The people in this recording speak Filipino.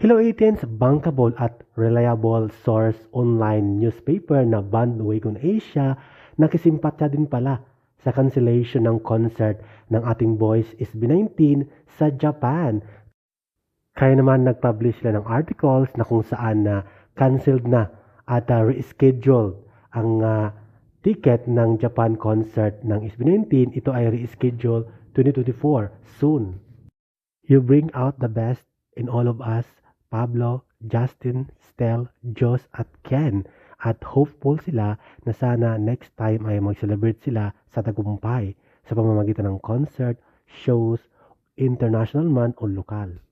Hello 18's bankable at reliable source online newspaper na Bandwagon Asia nakisimpatya din pala sa cancellation ng concert ng ating boys SB19 sa Japan. Kaya naman nag-publish sila ng articles na kung saan na canceled na at uh, rescheduled ang uh, ticket ng Japan concert ng SB19. Ito ay reschedule 2024 soon. You bring out the best in all of us, Pablo, Justin, Stel, Jos at Ken. At hopeful sila na sana next time ay mag-celebrate sila sa tagumpay sa pamamagitan ng concert, shows, international man o lokal.